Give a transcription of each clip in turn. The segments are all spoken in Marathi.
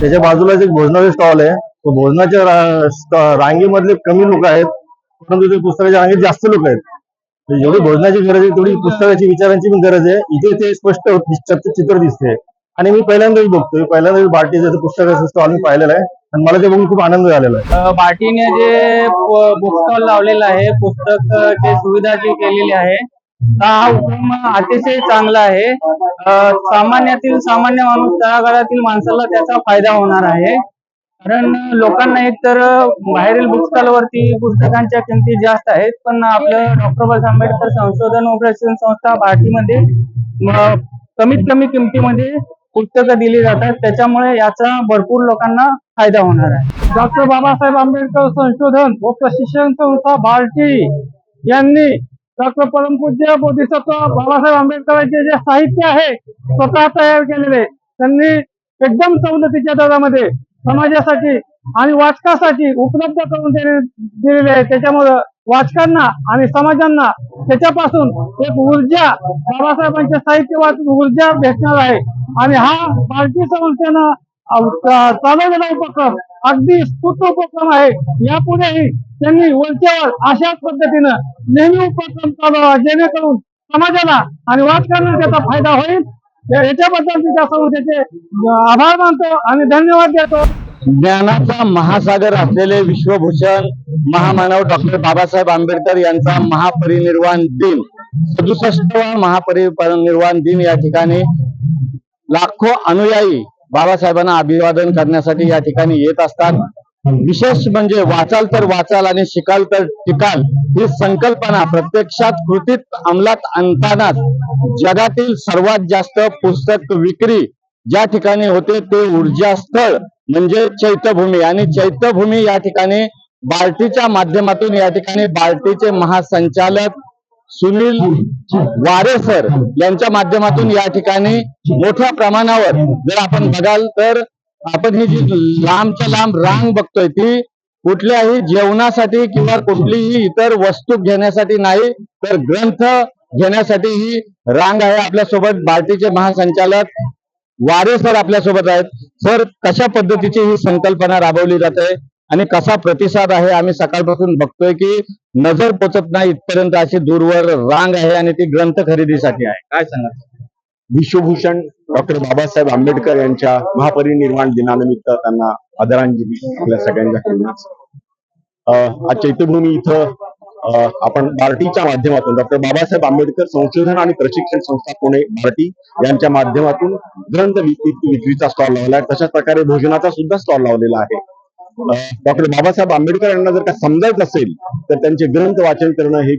त्याच्या बाजूलाच एक भोजनाचा स्टॉल आहे. तो भोजनाच्या रा- रांगेमधले कमी लोक आहेत परंतु ते पुस्तकाच्या रांगेत जास्त लोक आहेत. जेवढी भोजनाची गरज आहे तेवढी पुस्तकाची विचारांची पण गरज आहे. इथे ते स्पष्ट दिस- चित्र दिसते आणि मी पहिल्यांदाच बघतोय पहिल्यांदाच बार्टीचं पुस्तकाचं स्टॉल मी पाहिलेलं आहे. आणि मला ते बघून खूप आनंद झालेला आहे. बार्टीने जे बुक स्टॉल लावलेला आहे पुस्तक सुविधा जी केलेली आहे हा उपक्रम अतिशय चांगला आहे. सामान्यातील सामान्य माणूस तळागाळातील माणसाला त्याचा फायदा होणार आहे. कारण लोकांना एकतर बाहेरील बुक पुस्तकांच्या किमती जास्त आहेत पण आपलं डॉक्टर बाबासाहेब आंबेडकर संशोधन व प्रशिक्षण संस्था भारतीमध्ये कमीत कमी किमतीमध्ये पुस्तकं दिली जातात. त्याच्यामुळे याचा भरपूर लोकांना फायदा होणार आहे. डॉक्टर बाबासाहेब आंबेडकर संशोधन व प्रशिक्षण संस्था भारती यांनी डॉक्टर परमपूज्य बोधिसत्व बाबासाहेब आंबेडकरांचे जे साहित्य आहे स्वतः तयार केलेले त्यांनी एकदम सवलतीच्या दरामध्ये समाजासाठी आणि वाचकासाठी उपलब्ध करून दिले- दिलेले आहे. त्याच्यामुळं वाचकांना आणि समाजांना त्याच्यापासून एक ऊर्जा बाबासाहेबांचे साहित्य वाचून ऊर्जा भेटणार आहे. आणि हा भारतीय संस्थेनं चालवलेला उपक्रम अगदी स्तुत उपक्रम आहे. यापुढेही त्यांनी वरच्यावर अशाच पद्धतीनं नेहमी उपक्रम चालवावा जेणेकरून समाजाला आणि वाचकांना त्याचा फायदा होईल. याच्याबद्दल मी त्या संस्थेचे आभार मानतो आणि धन्यवाद देतो. ज्ञानाचा महासागर असलेले विश्वभूषण महामानव डॉक्टर बाबासाहेब आंबेडकर यांचा महापरिनिर्वाण दिन सदुसष्टवा महापरिनिर्वाण दिन या ठिकाणी लाखो अनुयायी बाबासाहेबांना अभिवादन करण्यासाठी या ठिकाणी येत असतात. विशेष म्हणजे वाचाल तर वाचाल आणि शिकाल तर टिकाल ही संकल्पना प्रत्यक्षात कृतीत अंमलात आणतानाच जगातील सर्वात जास्त पुस्तक विक्री ज्या ठिकाणी होते ते ऊर्जा स्थळ म्हणजे चैत्यभूमी आणि चैत्यभूमी या ठिकाणी बार्टीच्या माध्यमातून या ठिकाणी बार्टीचे महासंचालक सुनील वारे सर यांच्या माध्यमातून या ठिकाणी मोठ्या प्रमाणावर जर आपण बघाल तर आपण ही जी लांबच्या लांब रांग बघतोय ती कुठल्याही जेवणासाठी किंवा कुठलीही इतर वस्तू घेण्यासाठी नाही तर ग्रंथ घेण्यासाठी ही रांग आहे आपल्यासोबत. बार्टीचे महासंचालक वारे सर आपल्यासोबत आहेत. सर कशा पद्धतीची ही संकल्पना राबवली जाते? आणि कसा प्रतिसाद आहे आम्ही सकाळपासून बघतोय की नजर पोचत नाही इथपर्यंत अशी दूरवर रांग आहे आणि ती ग्रंथ खरेदीसाठी आहे. काय सांगा विश्वभूषण डॉक्टर बाबासाहेब आंबेडकर यांच्या महापरिनिर्वाण दिनानिमित्त त्यांना आदरांजली आपल्या सगळ्यांच्याकडून आज चैत्यभूमी इथं आपण बार्टीच्या माध्यमातून डॉक्टर बाबासाहेब आंबेडकर संशोधन आणि प्रशिक्षण संस्था पुणे बार्टी यांच्या माध्यमातून ग्रंथ विक्री विक्रीचा स्टॉल लावला आहे. तशाच प्रकारे भोजनाचा सुद्धा स्टॉल लावलेला आहे. डॉक्टर बाबासाहेब आंबेडकर यांना जर का समजायचं असेल तर त्यांचे ग्रंथ वाचन करणं हे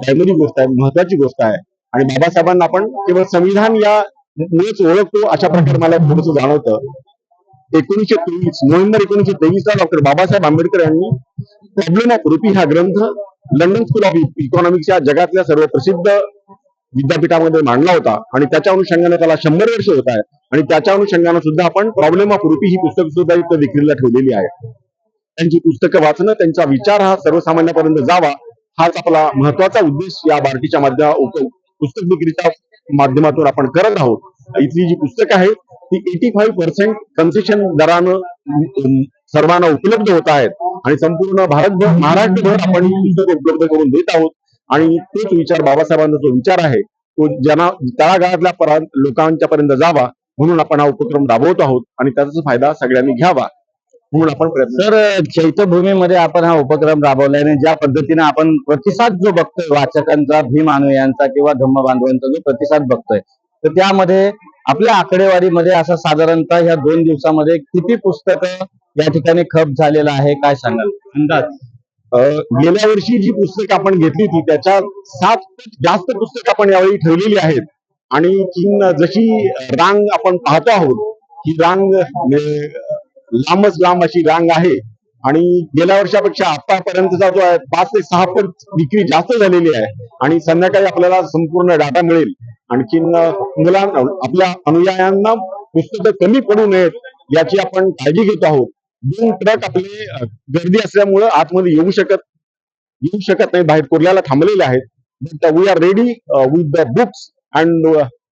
प्रायमरी गोष्ट आहे महत्वाची गोष्ट आहे. आणि बाबासाहेबांना आपण केवळ संविधान या मुळेच ओळखतो अशा प्रकारे मला थोडस जाणवतं. एकोणीशे तेवीस नोव्हेंबर एकोणीशे तेवीस ला डॉक्टर बाबासाहेब आंबेडकर यांनी प्रॉब्लेम ऑफ रुपी हा ग्रंथ लंडन स्कूल ऑफ इकॉनॉमिक्सच्या जगातल्या सर्व प्रसिद्ध विद्यापीठामध्ये मांडला होता आणि त्याच्या अनुषंगाने त्याला शंभर वर्ष होत आहे आणि त्याच्या अनुषंगाने सुद्धा आपण प्रॉब्लेम ऑफ रुपी ही पुस्तक सुद्धा इथं विक्रीला ठेवलेली आहे. त्यांची पुस्तकं वाचणं त्यांचा विचार हा सर्वसामान्यापर्यंत जावा हाच आपला महत्त्वाचा उद्देश या बार्टीच्या माध्यमा पुस्तक विक्रीच्या माध्यमातून आपण करत आहोत. इथली जी पुस्तकं आहेत ती एटी फाईव्ह पर्सेंट कन्सेशन दरानं सर्वांना उपलब्ध होत आहेत. आणि संपूर्ण भारतभर महाराष्ट्रभर आपण ही पुस्तकं उपलब्ध करून देत आहोत. आणि तोच विचार बाबासाहेबांचा जो विचार आहे तो जना तळागाळातल्या परा- लोकांच्या पर्यंत जावा म्हणून आपण हा उपक्रम राबवत आहोत आणि त्याचा फायदा सगळ्यांनी घ्यावा म्हणून आपण प्रयत्न तर चैत्यभूमीमध्ये आपण हा उपक्रम राबवलाय आणि ज्या पद्धतीने आपण प्रतिसाद जो बघतोय वाचकांचा भीम अनुयांचा किंवा धम्म बांधवांचा जो प्रतिसाद बघतोय तर त्यामध्ये आपल्या आकडेवारीमध्ये असं साधारणतः ह्या दोन दिवसामध्ये किती पुस्तकं या ठिकाणी खप झालेलं आहे काय सांगाल? अंदाज. गेल्या वर्षी जी पुस्तकं आपण घेतली होती त्याच्या सात जास्त पुस्तकं आपण यावेळी ठेवलेली आहेत. आणि ही जशी रांग आपण पाहतो आहोत ही रांग लांबच लांब अशी रांग आहे. आणि गेल्या वर्षापेक्षा आतापर्यंतचा जो आहे पाच ते सहा पट विक्री जास्त झालेली आहे. आणि संध्याकाळी आपल्याला संपूर्ण डाटा मिळेल. आणखीन मुलांना आपल्या अनुयायांना पुस्तकं कमी पडू नयेत याची आपण काळजी घेत आहोत. दोन ट्रक आपले गर्दी असल्यामुळं आतमध्ये येऊ शकत येऊ शकत नाही बाहेर. कुर्ल्याला थांबलेले आहेत. We are ready with the books and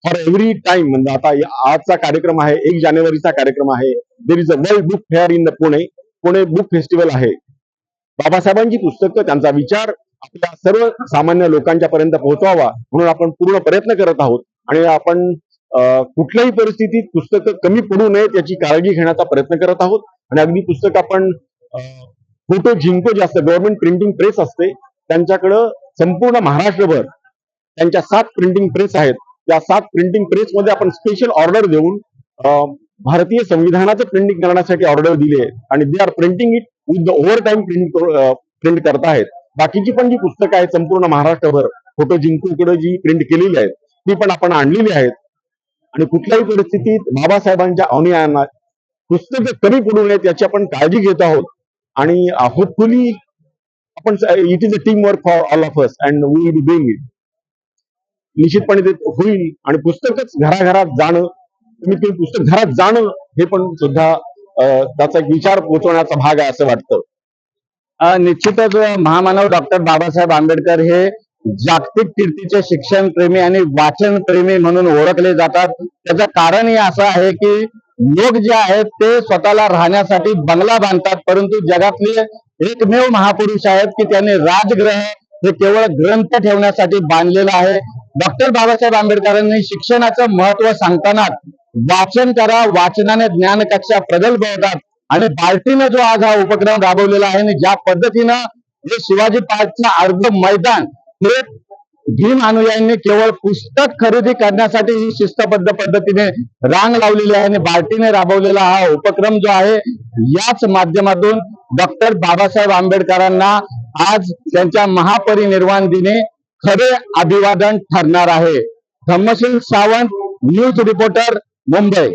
for every time म्हणजे आता आजचा कार्यक्रम आहे एक जानेवारीचा कार्यक्रम आहे. There is a world book fair in the Pune Pune book festival आहे. बाबासाहेबांची पुस्तकं त्यांचा विचार आपल्या सर्व सामान्य लोकांच्या पर्यंत पोहोचवावा म्हणून आपण पूर्ण प्रयत्न करत आहोत. आणि आपण कुठल्याही परिस्थितीत पुस्तकं कमी पडू नयेत याची काळजी घेण्याचा प्रयत्न करत आहोत. आणि अगदी पुस्तक आपण फोटो जिंको जे असतं गव्हर्नमेंट प्रिंटिंग प्रेस असते त्यांच्याकडं संपूर्ण महाराष्ट्रभर त्यांच्या सात प्रिंटिंग प्रेस आहेत. त्या सात प्रिंटिंग प्रेस मध्ये आपण स्पेशल ऑर्डर देऊन भारतीय संविधानाचं प्रिंटिंग करण्यासाठी ऑर्डर दिली आहे आणि they are printing it with the over time print print करत आहेत. बाकीची पण जी पुस्तकं आहेत संपूर्ण महाराष्ट्रभर फोटो जिंकूकडे जी प्रिंट केलेली आहेत ती पण आपण आणलेली आहेत. आणि कुठल्याही परिस्थितीत बाबासाहेबांच्या अनुयायांना पुस्तकं कमी पडू नयेत याची आपण काळजी घेत आहोत. आणि होपफुली आपण it is a team work for all of us and we will be doing it निश्चितपणे ते होईल आणि पुस्तकच घराघरात जाणं तुम्ही ते पुस्तक घरात जाणं हे पण सुद्धा त्याचा एक विचार पोचवण्याचा भाग आहे असं वाटतं. निश्चितच महामानव डॉक्टर बाबासाहेब आंबेडकर हे जागतिक कीर्तीचे शिक्षण प्रेमी आणि वाचन प्रेमी म्हणून ओळखले जातात. त्याचं कारण हे असं आहे की लोक जे आहेत ते स्वतःला राहण्यासाठी बंगला बांधतात परंतु जगातले एकमेव महापुरुष आहेत की त्यांनी राजग्रह हे केवळ ग्रंथ ठेवण्यासाठी बांधलेलं आहे. डॉक्टर बाबासाहेब आंबेडकरांनी शिक्षणाचं महत्त्व सांगताना वाचन करा वाचनाने ज्ञान कक्षा प्रगल्भ होतात आणि बार्टीने जो आज हा उपक्रम राबवलेला आहे आणि ज्या पद्धतीनं जे शिवाजी पार्कचं अर्ध मैदान हे भीम अनुयायांनी केवळ पुस्तक खरेदी करण्यासाठी ही शिस्तबद्ध पद्धतीने रांग लावलेली आहे आणि बार्टीने राबवलेला हा उपक्रम जो आहे याच माध्यमातून डॉक्टर बाबासाहेब आंबेडकरांना आज त्यांच्या महापरिनिर्वाण दिने खरे अभिवादन ठरणार आहे. Dhammasheel Sawant news reporter Mumbai.